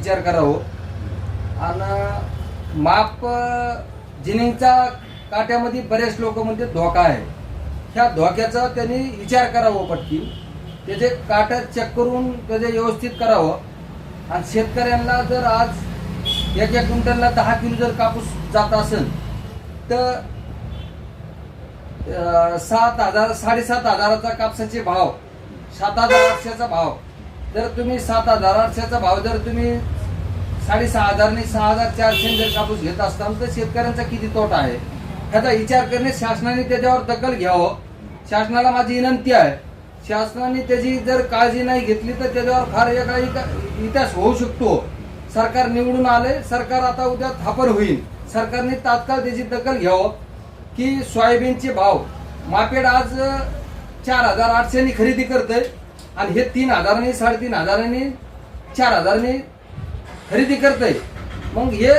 विचार करावं हो. आणि माप जिनिंगचा काट्यामध्ये बरेच लोक म्हणजे धोका आहे. ह्या धोक्याचा त्यांनी विचार करावं हो पटकी त्याचे काट्या चेक करून त्याचे व्यवस्थित करावं हो. आणि शेतकऱ्यांना जर आज एका क्विंटलला दहा किलो जर कापूस जात असेल तर सात हजार साडेसात हजाराचा कापसाचे भाव सात हजार आठशेचा भाव. जर तुम्ही सात हजार आठशेचा भाव जर तुम्ही साडेसहा हजारने सहा हजार चारशे जर कापूस घेत असताल तर शेतकऱ्यांचा किती तोटा आहे? ह्याचा विचार करणे शासनाने त्याच्यावर दखल घ्यावं. शासनाला माझी विनंती आहे. शासनाने त्याची जर काळजी नाही घेतली तर त्याच्यावर फार एक इतिहास होऊ शकतो. सरकार निवडून आले सरकार आता उद्या थापर होईल. सरकारने तात्काळ त्याची दखल घ्यावं. की सोयाबीनचे भाव. मार्केट आज चार हजार आठशेनी खरेदी करतंय. आणि हे तीन हजारांनी साडेतीन हजारांनी चार हजारांनी खरेदी करतंय. मग हे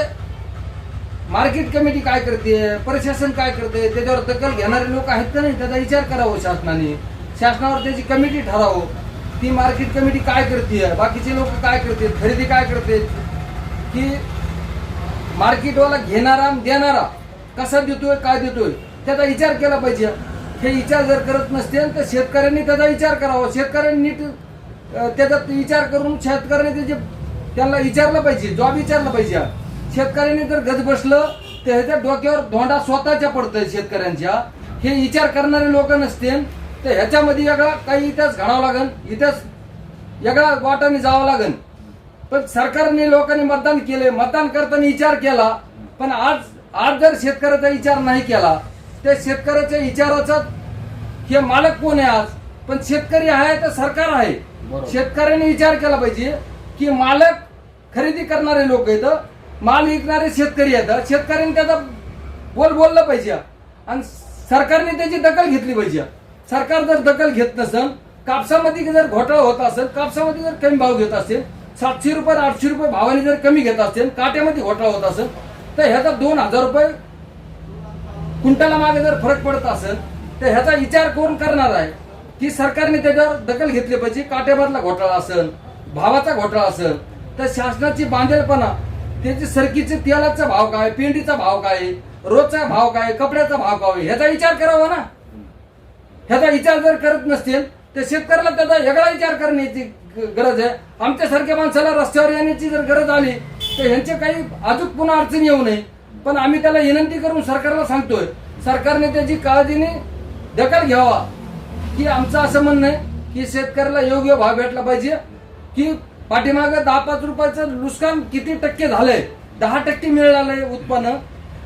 मार्केट कमिटी काय करते? प्रशासन काय करते त्याच्यावर दखल घेणारे लोक आहेत का नाही? त्याचा विचार करावा शासनाने. शासनावर त्याची कमिटी ठरावं. ती मार्केट कमिटी काय करते? बाकीचे लोक काय करते? खरेदी काय करते? की मार्केटवाला घेणारा देणारा कसा देतोय काय देतोय? त्याचा विचार केला पाहिजे. हे विचार जर करत नसतील तर शेतकऱ्यांनी त्याचा विचार करावा. शेतकऱ्यांनी नीट त्याचा विचार करून शेतकऱ्यांनी त्याचे त्यांना विचारलं पाहिजे जॉब विचारलं पाहिजे. शेतकऱ्यांनी जर गज बसलं तर ह्याच्या डोक्यावर धोंडा स्वतःच्या पडतोय शेतकऱ्यांच्या. हे विचार करणारे लोक नसतील तर ह्याच्यामध्ये वेगळा काही इतिहास घडावा लागेल. इतिहास वेगळा वाटाने जावं लागेल. पण सरकारने लोकांनी मतदान केले मतदान करताना विचार केला. पण आज आज जर शेतकऱ्याचा विचार नाही केला त्या शेतकऱ्याच्या विचाराचा हे मालक कोण आहे आज? पण शेतकरी आहे तर सरकार आहे. शेतकऱ्यांनी विचार केला पाहिजे की मालक खरेदी करणारे लोक आहेत माल विकणारे शेतकरी आहेत. शेतकऱ्यांनी त्याचा बोल बोललं पाहिजे. आणि सरकारने त्याची दखल घेतली पाहिजे. सरकार जर दखल घेत नसेल कापसामध्ये जर घोटाळा होत असेल कापसामध्ये जर कमी भाव घेत असेल सातशे रुपये आठशे रुपये भावाने जर कमी घेत असेल काट्यामध्ये घोटाळा होत असेल तर ह्याचा दोन हजार रुपये कुंटाला मागे जर फरक पडत असेल तर ह्याचा विचार कोण करणार आहे? की सरकारने त्याच्यावर दखल घेतली पाहिजे काटेबादला घोटाळा असेल भावाचा घोटाळा असेल तर शासनाची बांधेलपणा त्याची सरकीचे तेलाचा भाव काय पेंडीचा भाव काय रोजचा भाव काय कपड्याचा भाव काय ह्याचा विचार करावा ना. ह्याचा विचार जर करत नसतील तर शेतकऱ्याला त्याचा वेगळा विचार करण्याची ग- गरज आहे. आमच्यासारख्या माणसाला रस्त्यावर येण्याची जर गरज आली तर ह्यांचे काही अजून पुन्हा अडचण येऊ नये. पण आम्ही त्याला विनंती करून सरकारला सांगतोय सरकारने त्याची काळजीने दखल घ्यावा. की आमचं असं म्हणणं आहे की शेतकऱ्याला योग्य भाव भेटला पाहिजे की पाठीमागं दहा पाच रुपयाचं नुकसान किती टक्के झालंय दहा टक्के मिळालंय उत्पन्न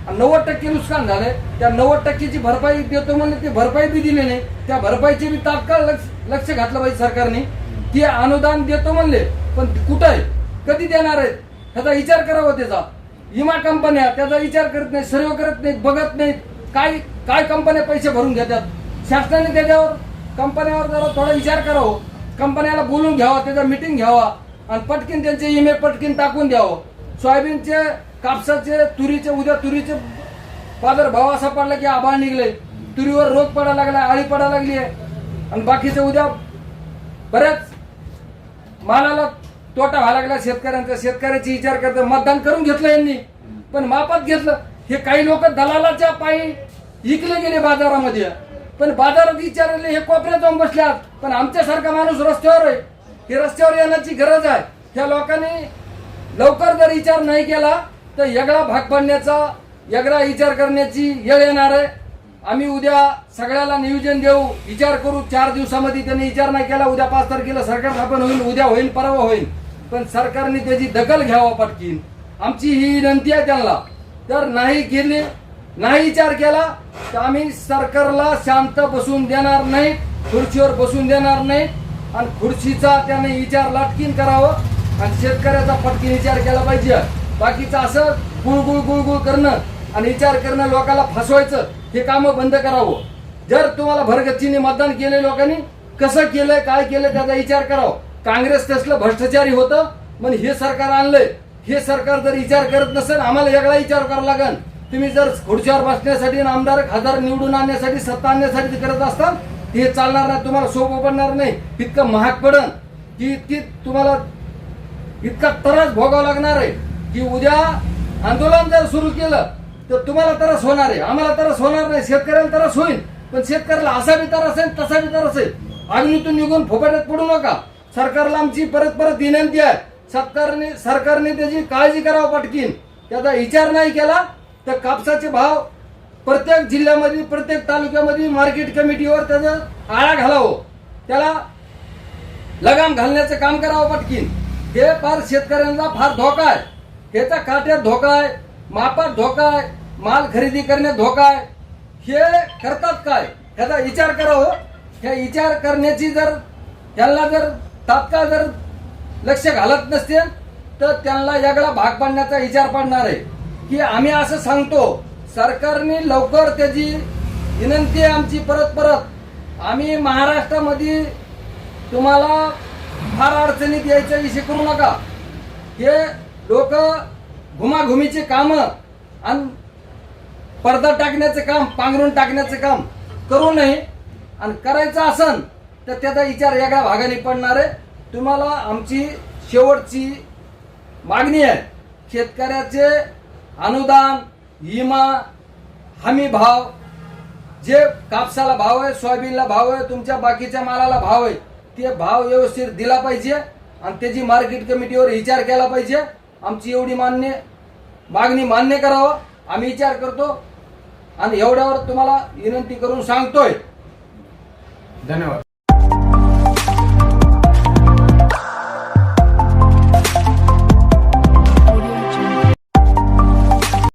आणि नव्वद टक्के नुकसान झालंय त्या नव्वद टक्केची भरपाई देतो म्हणजे ते भरपाई बी दिली नाही त्या भरपाईची बी तात्काळ लक्ष लक्ष घातलं पाहिजे सरकारने. की अनुदान देतो म्हणले पण कुठं आहे? कधी देणार आहेत? ह्याचा विचार करावा त्याचा. विमा कंपन्या त्याचा विचार करत नाही सर्व करत नाहीत बघत नाहीत. काय काय कंपन्या पैसे भरून घेतात शासनाने त्याच्यावर कंपन्यावर जरा थोडा विचार करावं. कंपन्याला बोलून घ्यावा त्याचा मिटिंग घ्यावा. आणि पटकिन त्यांचे ईमेल पटकिन टाकून द्यावं. सोयाबीनचे कापसाचे तुरीचे उद्या तुरीचे बाजार भाव असा पडला की आभाळ निघले तुरीवर रोग पडायला लागला आळी पडायला लागली आहे आणि बाकीचे उद्या बऱ्याच मालाला तोटा व्हायला लागला शेतकऱ्यांचा शेतकऱ्याची विचार करता मतदान करून घेतलं यांनी. पण मापात घेतलं. हे काही लोक दलालाच्या पायी विकले गेले बाजारामध्ये. पण बाजारात विचारले हे कोपऱ्यात जाऊन बसल्यात. पण आमच्यासारखा माणूस रस्त्यावर आहे. हे रस्त्यावर येण्याची गरज आहे. ह्या लोकांनी लवकर जर विचार नाही केला तर येगळा भाग पडण्याचा वेगळा विचार करण्याची वेळ येणार आहे. आम्ही उद्या सगळ्याला नियोजन देऊ. विचार करू. चार दिवसामध्ये त्यांनी विचार नाही केला. उद्या पाच तारखेला सरकार स्थापन होईल. उद्या होईल परवा होईल. पण सरकारने त्याची दखल घ्यावा पटकीन. आमची ही विनंती आहे त्यांना. तर नाही केली नाही विचार केला तर आम्ही सरकारला शांत बसून देणार नाही खुर्चीवर बसून देणार नाही. आणि खुर्चीचा त्याने विचार लाटकीन करावं आणि शेतकऱ्याचा पटकीन विचार केला पाहिजे. बाकीचं असं गुळगुळ गुळगुळ करणं आणि विचार करणं लोकांना फसवायचं हे कामं बंद करावं. जर तुम्हाला भरगच्चीने मतदान केले लोकांनी कसं केलंय काय केलं त्याचा विचार करावा. काँग्रेस तसलं भ्रष्टाचारी होतं पण हे सरकार आणलंय. हे सरकार जर विचार करत नसेल आम्हाला वेगळा विचार करावा लागेल तुम्ही जर खुर्चीवर बसण्यासाठी आणि आमदार खासदार निवडून आणण्यासाठी सत्ता आणण्यासाठी करत असताल हे चालणार नाही तुम्हाला सोपं पडणार नाही. इतकं महाग पडन. की इतकी तुम्हाला इतका त्रास भोगावा लागणार आहे की उद्या आंदोलन जर सुरू केलं तर तुम्हाला त्रास होणार आहे. आम्हाला त्रास होणार नाही. शेतकऱ्याला त्रास होईल. पण शेतकऱ्याला असा बी त्रास आहे तसा बी त्रास आहे. अग्नीतून निघून फोकाट्यात पडू नका. सरकारला आमची परत परत विनंती आहे. सरकारने सरकारने त्याची काळजी करावं पटकीन. त्याचा विचार नाही केला तर कापसाचे भाव प्रत्येक जिल्ह्यामध्ये प्रत्येक तालुक्यामध्ये मार्केट कमिटीवर त्याचा आळा घालावं. त्याला लगाम घालण्याचं काम करावं पटकीन. हे फार शेतकऱ्यांचा फार धोका आहे. ह्याचा काट्यात धोका आहे मापात धोका आहे माल खरेदी करण्यात धोका आहे. हे करतात काय? ह्याचा विचार करावं. ह्या विचार करण्याची जर त्यांना जर तात्काळ जर लक्ष घालत नसतील तर त्यांना यागळा भाग पाडण्याचा विचार पाडणार आहे. की आम्ही असं सांगतो सरकारने लवकर त्याची विनंती आहे आमची परत परत. आम्ही महाराष्ट्रामध्ये तुम्हाला फार अडचणीत यायचा विषय करू नका. हे लोक घुमाघुमीचे कामं आणि पडदा टाकण्याचं काम पांघरून टाकण्याचं काम करू नये. आणि करायचं असन तर त्याचा विचार वेगळ्या भागाने पडणार आहे. तुम्हाला आमची शेवटची मागणी आहे. शेतकऱ्याचे अनुदान विमा हमी भाव जे कापसाला भाव आहे सोयाबीनला भाव आहे तुमच्या बाकीच्या मालाला भाव आहे ते भाव व्यवस्थित दिला पाहिजे आणि त्याची मार्केट कमिटीवर विचार केला पाहिजे. आमची एवढी मान्य मागणी मान्य करावं. आम्ही विचार करतो आणि एवढ्यावर तुम्हाला विनंती करून सांगतोय. धन्यवाद.